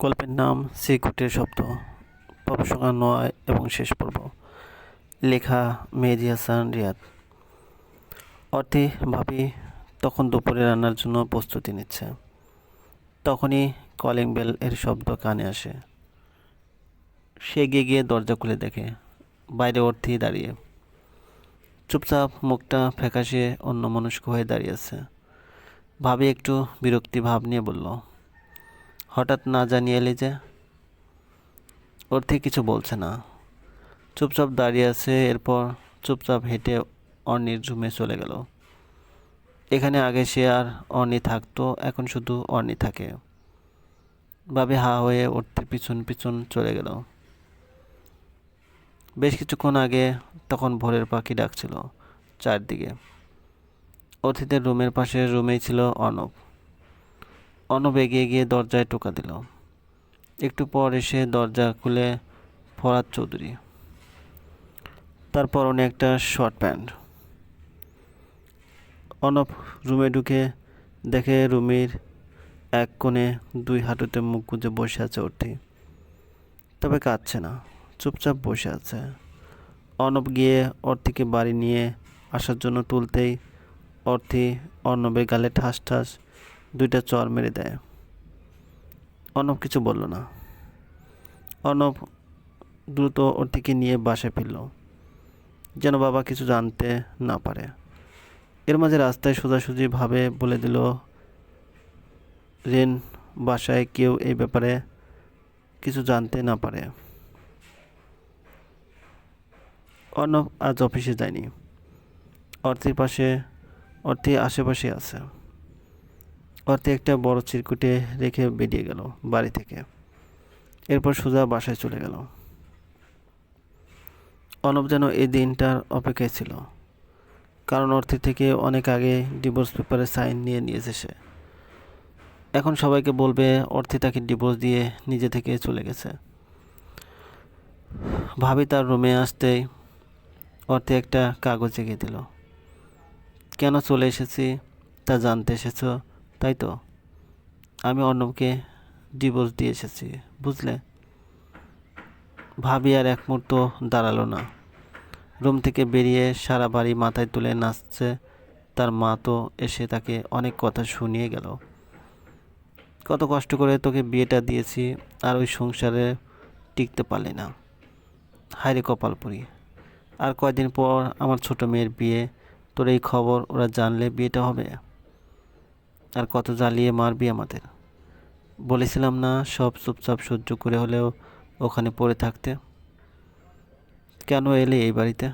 গল্পের নাম সিকুটের শব্দ। প্রকাশকা নয় এবং শেষ পর্ব। লেখা মেহেদি হাসান রিয়াদ। অর্থে ভাবি তখন দুপুরে রান্নার জন্য প্রস্তুতি নিচ্ছে। তখনই কলিং বেল এর শব্দ কানে আসে। সে এগিয়ে গিয়ে দরজা খুলে দেখে, বাইরে অর্থেই দাঁড়িয়ে। চুপচাপ মুখটা ফ্যাকাশে অন্য মনস্ক হয়ে দাঁড়িয়ে আছে। ভাবি একটু বিরক্তি ভাব নিয়ে বলল হঠাৎ না জানিয়ে এলি যে? ওর থেকে কিছু বলছে না। চুপচাপ দাঁড়িয়ে আছে, এরপর চুপচাপ হেঁটে অর্নির রুমে চলে গেল। এখানে আগে সে আর অর্নি থাকতো, এখন শুধু অর্নি থাকে। ভাবে হা হয়ে উঠতে পিছন পিছন চলে গেল। বেশ কিছুক্ষণ আগে তখন ভোরের পাখি ডাকছিল চারদিকে। অতিথিদের রুমের পাশে রুমেই ছিল অর্ণব। অর্ণব এগিয়ে গিয়ে দরজায় টোকা দিল। একটু পর এসে দরজা খুলে ফরাদ চৌধুরী। তারপর অনেক একটা শর্ট প্যান্ট। অনব রুমে ঢুকে দেখে রুমের এক কোণে দুই হাঁটুতে মুখ গুজে বসে আছে অর্থি। তবে কাঁদছে না, চুপচাপ বসে আছে। অর্ণব গিয়ে অর্থিকে বাড়ি নিয়ে আসার জন্য তুলতেই অর্থি অর্ণবের গালে ঠাস ঠাস দুইটা চর মেরে দেয়। অর্ণব কিছু বলল না। অর্ণব দ্রুত অর্থিকে নিয়ে বাসায় ফিরল, যেন বাবা কিছু জানতে না পারে। এর মাঝে রাস্তায় সোজাসুজি ভাবে বলে দিল, রেন, বাসায় কেউ এই ব্যাপারে কিছু জানতে না পারে। অর্ণব আজ অফিসে যায়নি। অর্থের পাশে অর্থে আশেপাশে আছে। অর্থে একটা বড় চিরকুটে রেখে বেরিয়ে গেল বাড়ি থেকে। এরপর সোজা বাসায় চলে গেল। অনব যেন এই দিনটার অপেক্ষায় ছিল। কারণ অর্থের থেকে অনেক আগে ডিভোর্স পেপারে সাইন নিয়ে নিয়েছে সে। এখন সবাইকে বলবে অর্থে তাকে ডিভোর্স দিয়ে নিজে থেকে চলে গেছে। ভাবি তার রুমে আসতেই অর্থে একটা কাগজ এগিয়ে দিল। কেন চলে এসেছি তা জানতে এসেছ? তাই তো? আমি অর্ণবকে ডিভোর্স দিয়ে এসেছি, বুঝলে? ভাবি আর এক মুহূর্ত দাঁড়াল না। রুম থেকে বেরিয়ে সারা বাড়ি মাথায় তুলে নাচছে, তার মা তো এসে তাকে অনেক কথা শুনিয়ে গেল। কত কষ্ট করে তোকে বিয়েটা দিয়েছি আর ওই সংসারে টিকতে পারলি না। হায়রে কপাল পুরি আর কয়দিন পর আমার ছোট মেয়ের বিয়ে, তোর এই খবর ওরা জানলে বিয়েটা হবে? আর কত জ্বালিয়ে মারবি আমাদের? বলেছিলাম না, সব চুপচাপ সহ্য করে হলেও ওখানে পড়ে থাকতে। কেন এলে এই বাড়িতে?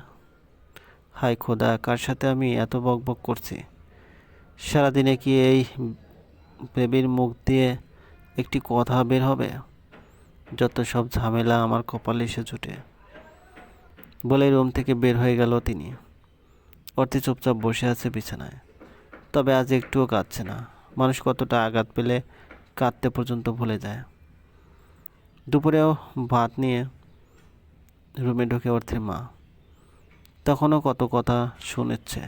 হাই খোদা, কার সাথে আমি এত বক বক করছি? সারাদিনে কি এই বেবির মুখ দিয়ে একটি কথা বের হবে? যত সব ঝামেলা আমার কপালে এসে জুটে। বলে রুম থেকে বের হয়ে গেল তিনি। অর্থে চুপচাপ বসে আছে বিছানায়। তবে আজ একটুও কাঁদছে না। মানুষ কতটা আঘাত পেলে কাঁদতে পর্যন্ত ভুলে যায়। দুপুরেও ভাত নিয়ে রুমে ঢুকে অর্থের মা। তখনও কত কথা শুনেছে।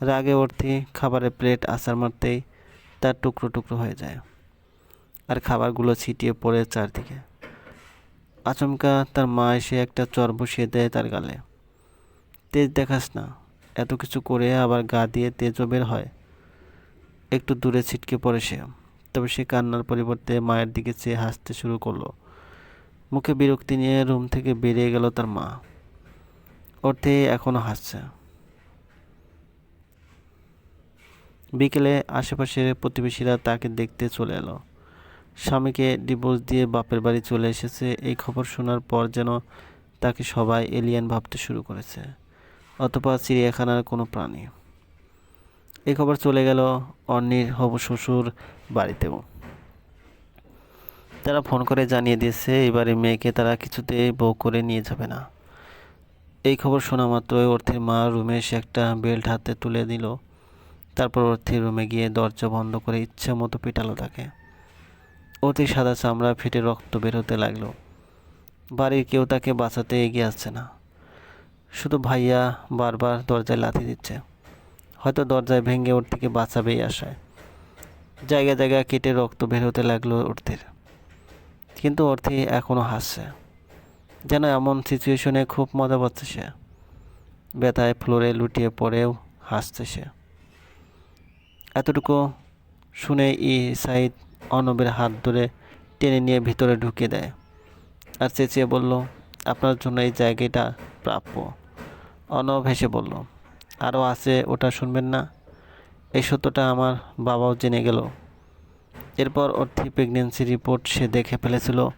রাগে অর্থি খাবারের প্লেট আসার মারতেই তার টুকরো টুকরো হয়ে যায় আর খাবারগুলো ছিটিয়ে পড়ে চারদিকে। আচমকা তার মা এসে একটা চর বসিয়ে দেয় তার গালে। তেজ দেখাস না। এত কিছু করে আবার গা দিয়ে তেজও বের হয়। একটু দূরে ছিটকে পড়ে সে। তবে সে কান্নার পরিবর্তে মায়ের দিকে চেয়ে হাসতে শুরু করল। মুখে বিরক্তি নিয়ে রুম থেকে বেরিয়ে গেল তার মা। অর্থে এখনও হাসছে। বিকেলে আশেপাশের প্রতিবেশীরা তাকে দেখতে চলে এলো। স্বামীকে ডিভোর্স দিয়ে বাপের বাড়ি চলে এসেছে। এই খবর শোনার পর যেন তাকে সবাই এলিয়ান ভাবতে শুরু করেছে। অথবা চিড়িয়াখানার কোনো প্রাণী। এই খবর চলে গেল অন্যের হব শ্বশুর বাড়িতেও তারা ফোন করে জানিয়ে দিয়েছে এবারে মেয়েকে তারা কিছুতেই বউ করে নিয়ে যাবে না। এই খবর শোনা মাত্রই অর্থের মা রুমে এসে একটা বেল্ট হাতে তুলে দিল। তারপর অর্থের রুমে গিয়ে দরজা বন্ধ করে ইচ্ছে মতো পেটালো তাকে। অতি সাদা চামড়া ফেটে রক্ত বের হতে লাগল। বাড়ির কেউ তাকে বাঁচাতে এগিয়ে আসছে না। শুধু ভাইয়া বারবার দরজায় লাথি দিচ্ছে। হয়তো দরজায় ভেঙে ওর থেকে বাঁচাবেই আসায় জায়গা জায়গা কেটে রক্ত বের হতে লাগল অর্থের কিন্তু অর্থি এখনও হাসছে। যেন এমন সিচুয়েশনে খুব মজা পাচ্ছে সে। ব্যথায় ফ্লোরে লুটিয়ে পড়েও হাসছে সে। এতটুকু শুনে ই সাইদ অনবের হাত ধরে টেনে নিয়ে ভিতরে ঢুকিয়ে দেয়। আর চেঁচিয়ে বলল, আপনার জন্য এই জায়গাটা প্রাপ্য। অনব হেসে বলল আরও আছে, ওটা শুনবেন না। এই সত্যটা আমার বাবাও জেনে গেল। এরপর অর্থি প্রেগনেন্সি রিপোর্ট সে দেখে ফেলেছিল।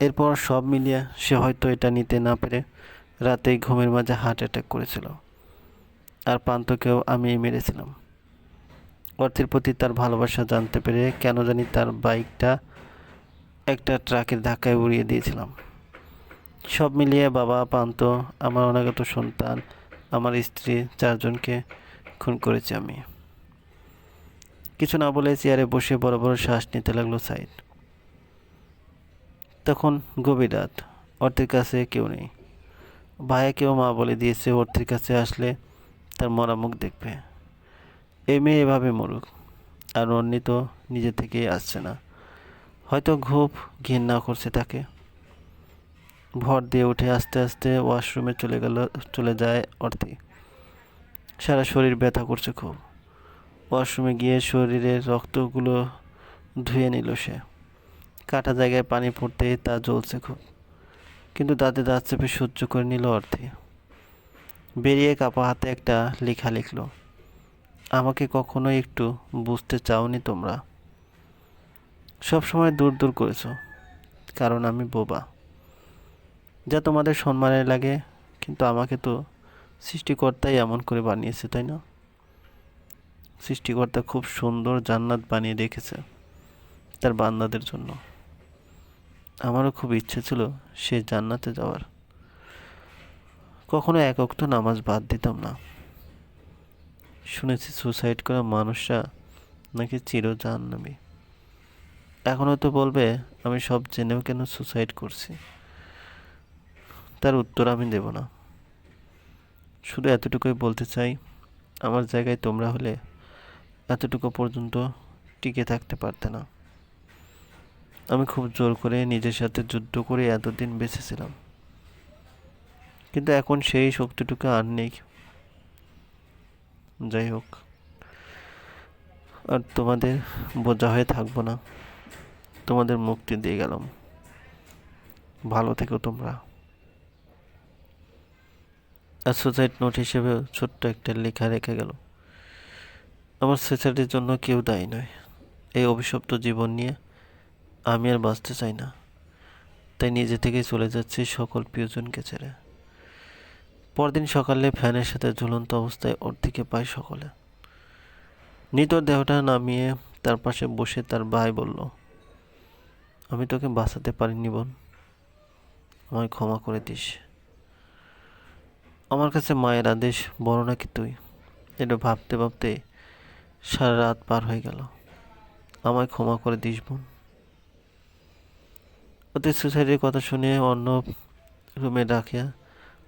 এরপর সব মিলিয়ে সে হয়তো এটা নিতে না পেরে রাতেই ঘুমের মাঝে হার্ট অ্যাটাক করেছিল। আর প্রান্তকেও আমি মেরেছিলাম। অর্থের প্রতি তার ভালোবাসা জানতে পেরে কেন জানি তার বাইকটা একটা ট্রাকের ধাক্কায় উড়িয়ে দিয়েছিলাম। সব মিলিয়ে বাবা, পান্ত, আমার অনাগত সন্তান, আমার স্ত্রী চারজনকে খুন করেছি আমি। কিছু না বলে চেয়ারে বসে বড় বড় শ্বাস নিতে লাগল সাইড তখন গভীর রাত, অর্থের কাছে কেউ নেই। ভাইয়াকেও মা বলে দিয়েছে, অর্থের কাছে আসলে তার মরা মুখ দেখবে। এই মেয়ে এভাবে মরুক, আর অন্যি তো নিজে থেকেই আসছে না। হয়তো খুব ঘৃণা করছে তাকে। ভর দিয়ে উঠে আস্তে আস্তে ওয়াশরুমে চলে গেল, চলে যায় অর্থি সারা শরীর ব্যথা করছে খুব। ওয়াশরুমে গিয়ে শরীরের রক্তগুলো ধুয়ে নিল সে। কাটা জায়গায় পানি পড়তেই তা জ্বলছে খুব। কিন্তু দাঁতে দাঁত চেপে সহ্য করে নিল অর্থে বেরিয়ে কাপা হাতে একটা লেখা লিখল, আমাকে কখনো একটু বুঝতে চাওনি তোমরা। সব সময় দূর দূর করেছ, কারণ আমি বোবা। যা তোমাদের সম্মানে লাগে, কিন্তু আমাকে তো সৃষ্টিকর্তাই এমন করে বানিয়েছে, তাই না? সৃষ্টিকর্তা খুব সুন্দর জান্নাত বানিয়ে রেখেছে তার বান্দাদের জন্য। আমারও খুব ইচ্ছে ছিল সে জান্নাতে যাওয়ার। কখনো একক তো নামাজ বাদ দিতাম না। শুনেছি সুসাইড করা মানুষরা নাকি চির জাহান্নামী এখনও তো বলবে, আমি সব জেনেও কেন সুসাইড করছি? তার উত্তর আমি দেব না। শুধু এতটুকুই বলতে চাই, আমার জায়গায় তোমরা হলে এতটুকু পর্যন্ত টিকে থাকতে পারতে না। আমি খুব জোর করে নিজের সাথে যুদ্ধ করে এতদিন বেঁচেছিলাম। কিন্তু এখন সেই শক্তিটুকু আর নেই। যাই হোক, আর তোমাদের বোঝা হয়ে থাকব না। তোমাদের মুক্তি দিয়ে গেলাম। ভালো থেকো তোমরা। আর সুসাইড নোট হিসেবেও ছোট্ট একটা লেখা রেখে গেল। আমার সোসাইটির জন্য কেউ দায়ী নয়। এই অভিশপ্ত জীবন নিয়ে আমি আর বাঁচতে চাই না। তাই নিজে থেকেই চলে যাচ্ছি সকল প্রিয়জনকে ছেড়ে। পরদিন সকালে ফ্যানের সাথে ঝুলন্ত অবস্থায় ওর দিকে পায় সকলে। মৃত দেহটা নামিয়ে তার পাশে বসে তার ভাই বলল, আমি তোকে বাঁচাতে পারিনি বোন। আমায় ক্ষমা করে দিস। আমার কাছে মায়ের আদেশ বড় নাকি তুই? এটা ভাবতে ভাবতে সারা রাত পার হয়ে গেল। আমায় ক্ষমা করে দিস, বোন। ওদের সুসাইডের কথা শুনে অন্য রুমে রাখিয়া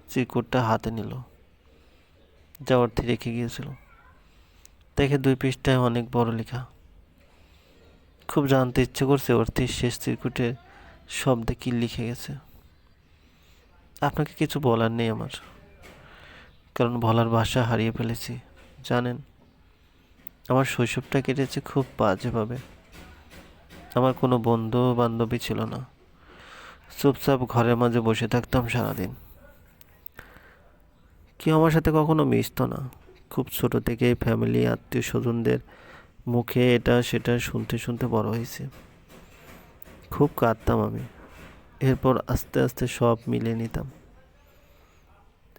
চিরকুটটা হাতে নিল। যা অর্থে রেখে গিয়েছিল। দেখে দুই পৃষ্ঠায় অনেক বড় লেখা। খুব জানতে ইচ্ছে করছে অর্থের শেষ চিরকুটের শব্দে কি লিখে গেছে। আপনাকে কিছু বলার নেই আমার। কারণ বলার ভাষা হারিয়ে ফেলেছি, জানেন? আমার শৈশবটা কেটেছে খুব বাজেভাবে। আমার কোনো বন্ধু বান্ধবী ছিল না। চুপচাপ ঘরের মাঝে বসে থাকতাম সারাদিন। কেউ আমার সাথে কখনো মিশতো না। খুব ছোট থেকেই ফ্যামিলি আত্মীয় স্বজনদের মুখে এটা সেটা শুনতে শুনতে বড় হয়েছে। খুব কাঁদতাম আমি। এরপর আস্তে আস্তে সব মিলিয়ে নিতাম।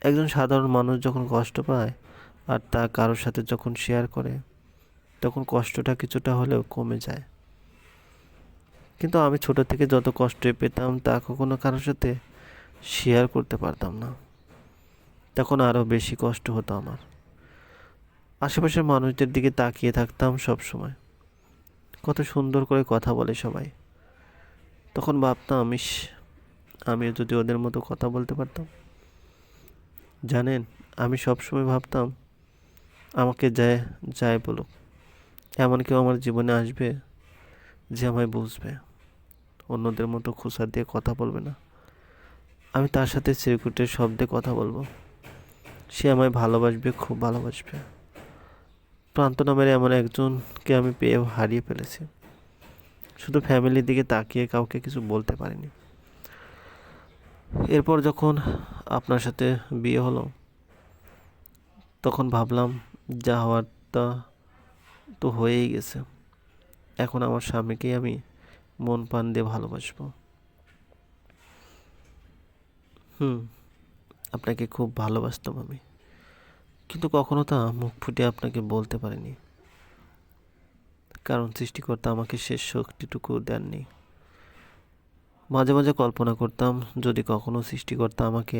একজন সাধারণ মানুষ যখন কষ্ট পায় আর তা কারোর সাথে যখন শেয়ার করে, তখন কষ্টটা কিছুটা হলেও কমে যায়। কিন্তু আমি ছোট থেকে যত কষ্টই পেতাম তা কখনো কারোর সাথে শেয়ার করতে পারতাম না। তখন আরও বেশি কষ্ট হতো আমার। আশেপাশের মানুষদের দিকে তাকিয়ে থাকতাম সব সময় কত সুন্দর করে কথা বলে সবাই। তখন ভাবতাম আমি আমিও যদি ওদের মতো কথা বলতে পারতাম। জানেন, আমি সবসময় ভাবতাম, আমাকে যায় যায় বলুক, এমন কেউ আমার জীবনে আসবে যে আমায় বুঝবে, অন্যদের মতো খোসা দিয়ে কথা বলবে না। আমি তার সাথে চিরকুটের শব্দে কথা বলব। সে আমায় ভালোবাসবে, খুব ভালোবাসবে। প্রান্ত নামের এমন একজনকে আমি পেয়ে হারিয়ে ফেলেছি। শুধু ফ্যামিলির দিকে তাকিয়ে কাউকে কিছু বলতে পারিনি। এরপর যখন আপনার সাথে বিয়ে হলো, তখন ভাবলাম যা হওয়ার তা তো হয়েই গেছে। এখন আমার স্বামীকেই আমি মন প্রাণ দিয়ে ভালোবাসবো। হুম, আপনাকে খুব ভালোবাসতাম আমি। কিন্তু কখনো তা মুখ ফুটে আপনাকে বলতে পারিনি। কারণ সৃষ্টিকর্তা আমাকে শেষ শক্তিটুকু দেননি। মাঝে মাঝে কল্পনা করতাম, যদি কখনো সৃষ্টিকর্তা আমাকে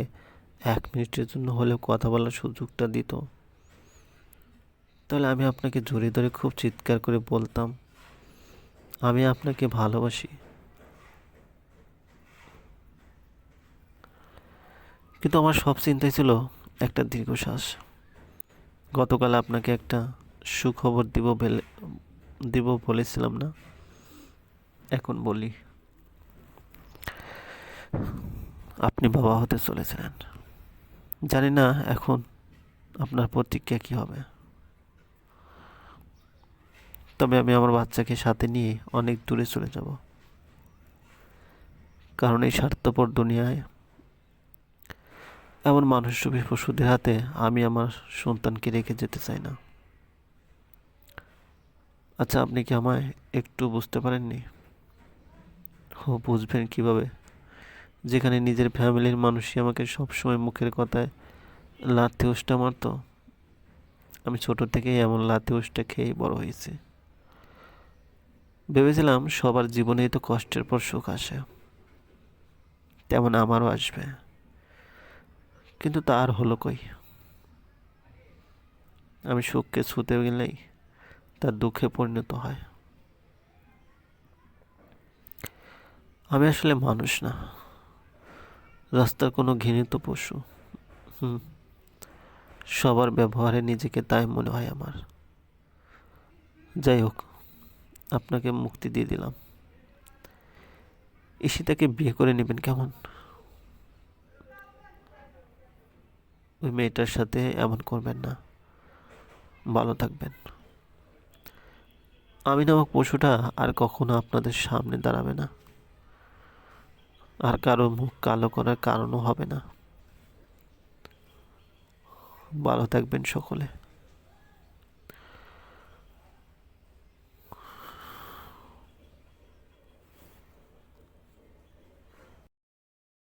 এক মিনিটের জন্য হলেও কথা বলার সুযোগটা দিত। তাহলে আমি আপনাকে জড়িয়ে ধরে খুব চিৎকার করে বলতাম, আমি আপনাকে ভালোবাসি। কিন্তু আমার সব চিন্তাই ছিল একটা দীর্ঘশ্বাস। গতকাল আপনাকে একটা সুখবর দিব বেলে দিব বলেছিলাম না? এখন বলি। আপনি বাবা হতে চলেছিলেন। জানি না এখন আপনার প্রতিক্রিয়া কী হবে। তবে আমি আমার বাচ্চাকে সাথে নিয়ে অনেক দূরে চলে যাব। কারণ এই স্বার্থপর দুনিয়ায় এমন মানুষরূপী পশুদের হাতে আমি আমার সন্তানকে রেখে যেতে চাই না। আচ্ছা আপনি কি আমায় একটু বুঝতে পারেননি? ও বুঝবেন কীভাবে? যেখানে নিজের ফ্যামিলির মানুষই আমাকে সবসময় মুখের কথায় লাথি উষ্টা মারতো। আমি ছোট থেকেই এমন লাথি উষ্টা খেয়েই বড় হয়েছি। ভেবেছিলাম সবার জীবনেই তো কষ্টের পর সুখ আসে। তেমন আমারও আসবে। কিন্তু তার হলো কই? আমি সুখকে ছুতে গেলেই তার দুঃখে পরিণত হয়। আমি আসলে মানুষ না। রাস্তার কোনো ঘৃণিত পশু। হুম, সবার ব্যবহারে নিজেকে তাই মনে হয় আমার। যাই হোক, আপনাকে মুক্তি দিয়ে দিলাম। ঈশিতাকে বিয়ে করে নেবেন কেমন? ওই মেয়েটার সাথে এমন করবেন না। ভালো থাকবেন। আমি নামক পশুটা আর কখনো আপনাদের সামনে দাঁড়াবে না। আর কারও মুখ কালো করার কারণও হবে না। ভালো থাকবেন সকলে।